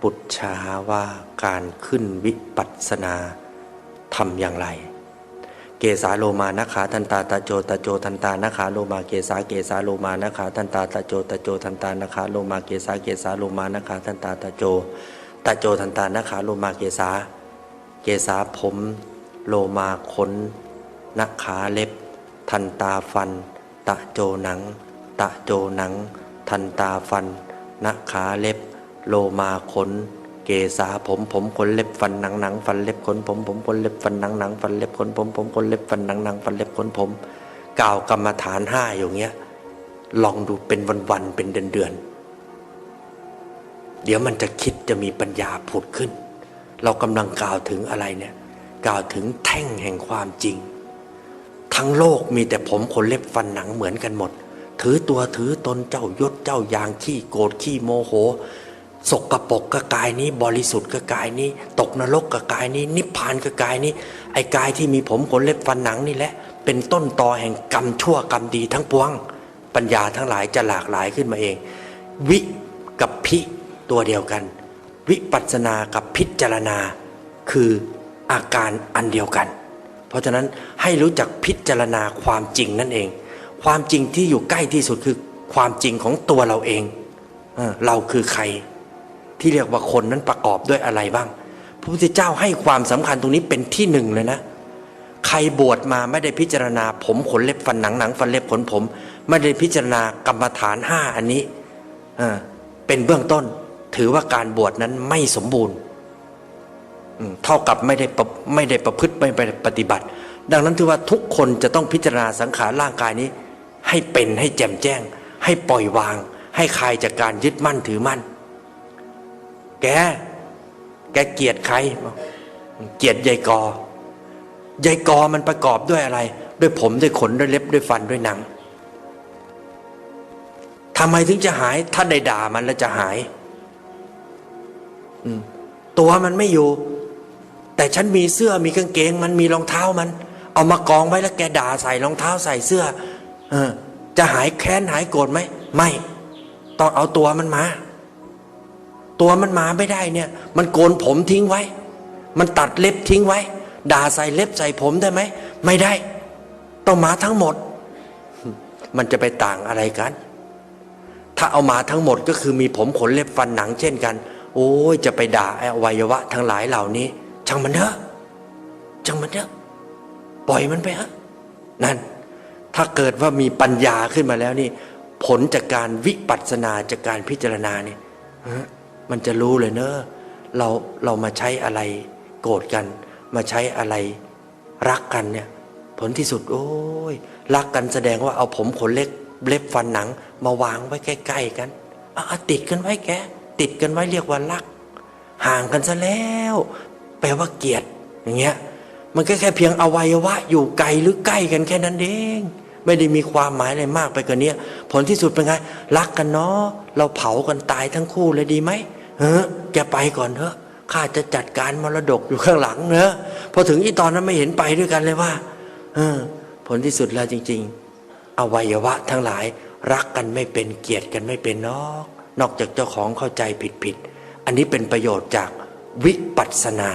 ปุจฉาว่าการขึ้นวิปัสสนาทำอย่างไร เกสาโลมานะขาทันตาตะโจตะโจทันตานะขาโลมาเกสาเกสาโลมานะขาทันตาตะโจตะโจทันตานะขาโลมาเกสาเกสาโลมานะขาทันตาตะโจตะโจทันตานะขาโลมาเกสา เกสาผมโลมาขนนักขาเล็บ ทันตาฟัน ตะโจหนัง ตะโจหนัง ทันตาฟันนักขาเล็บ โลมาขน เกสาผมผมขนเล็บฟันหนังหนังฟันเล็บขนผมผมขนเล็บฟันหนังหนังฟันเล็บขนผมผมขนเล็บฟันหนังหนังฟันเล็บขนผมกล่าวกรรมฐานห้าอย่างเงี้ย ลองดูเป็นวันๆเป็นเดือนๆเดี๋ยวมันจะคิดจะมีปัญญาผุดขึ้น เรากำลังกล่าวถึงอะไรเนี่ยกล่าวถึงแท่งแห่งความจริง ทั้งโลกมีแต่ผมขนเล็บฟันหนังเหมือนกันหมด ถือตัวถือตนเจ้ายศเจ้ายางขี้โกรธขี้โมโห สกรปรกก็กายนี้ บริสุทธิ์ก็กายนี้ ตกนรกก็กายนี้ นิพพานก็กายนี้ ไอ้กายที่มีผมขนเล็บฟันหนังนี่แหละ เป็นต้นตอแห่งกรรมชั่วกรรมดีทั้งปวง ปัญญาทั้งหลายจะหลากหลายขึ้นมาเอง วิกับพิตัวเดียวกัน วิปัสสนากับพิจารณา คืออาการอันเดียวกัน เพราะฉะนั้นให้รู้จักพิจารณาความจริงนั่นเอง ความจริงที่อยู่ใกล้ที่สุดคือความจริงของตัวเราเอง เราคือใคร ที่เรียกว่าคนนั้นประกอบด้วยอะไรบ้าง พระพุทธเจ้าให้ความสำคัญตรงนี้เป็นที่หนึ่งเลยนะ ใครบวชมาไม่ได้พิจารณา ผมขนเล็บฟันหนังหนังฟันเล็บขนผม ไม่ได้พิจารณากรรมฐานห้าอันนี้เป็นเบื้องต้น ถือว่าการบวชนั้นไม่สมบูรณ์เท่ากับไม่ได้ไม่ได้ประพฤติไม่ได้ปฏิบัติ ดังนั้นถือว่าทุกคนจะต้องพิจารณาสังขารร่างกายนี้ ให้เป็นให้แจ่มแจ้ง ให้ปล่อยวาง ให้คลายจากการยึดมั่นถือมั่น แก แกเกลียดใครเกลียดยายกอยายกอมันประกอบด้วยอะไร ด้วยผมด้วยขนด้วยเล็บด้วยฟันด้วยหนังทำไมถึงจะหายถ้าได้ด่ามันแล้วจะหายตัวมันไม่อยู่ แต่ฉันมีเสื้อมีกางเกง มันมีรองเท้ามัน เอามากองไว้แล้วแกด่าใส่รองเท้าใส่เสื้อ เออ จะหายแค้นหายโกรธไหมไม่ ต้องเอาตัวมันมา ตัวมันมาไม่ได้เนี่ย มันโกนผมทิ้งไว้ มันตัดเล็บทิ้งไว้ ด่าใส่เล็บใส่ผมได้ไหม ไม่ได้ ต้องมาทั้งหมด มันจะไปต่างอะไรกัน ถ้าเอามาทั้งหมดก็คือมีผมขนเล็บฟันหนังเช่นกัน โอ้ยจะไปด่าอวัยวะทั้งหลายเหล่านี้ ช่างมันเถอะช่างมันเถอะปล่อยมันไปฮะนั่น ถ้าเกิดว่ามีปัญญาขึ้นมาแล้วนี่ ผลจากการวิปัสสนาจากการพิจารณาเนี่ย มันจะรู้เลยเนอะเราเรามาใช้อะไรโกรธกัน มาใช้อะไร รักกันเนี่ย ผลที่สุด โอ้ยรักกันแสดงว่าเอาผมขนเล็กเล็บฟันหนัง มาวางไว้ใกล้ๆกันอะติดกันไว้แกติดกันไว้เรียกว่ารัก ห่างกันซะแล้ว แปลว่าเกลียดอย่างเงี้ย มันก็แค่เพียงอวัยวะ อยู่ไกลหรือใกล้กันแค่นั้นเองไม่ได้มีความหมายอะไรมากไปกว่านี้ผลที่สุดเป็นไง รักกันเนาะเราเผากันตายทั้งคู่เลยดีไหม เฮ้แกไปก่อนเถอะข้าจะจัดการมรดกอยู่ข้างหลังเนอะพอถึงอีตอนนั้นไม่เห็นไปด้วยกันเลยว่า เออ ผลที่สุดแล้วจริง ๆ อวัยวะทั้งหลาย รักกันไม่เป็นเกลียดกันไม่เป็นนอก นอกจากเจ้าของเข้าใจผิดๆอันนี้เป็นประโยชน์จากวิปัสสนา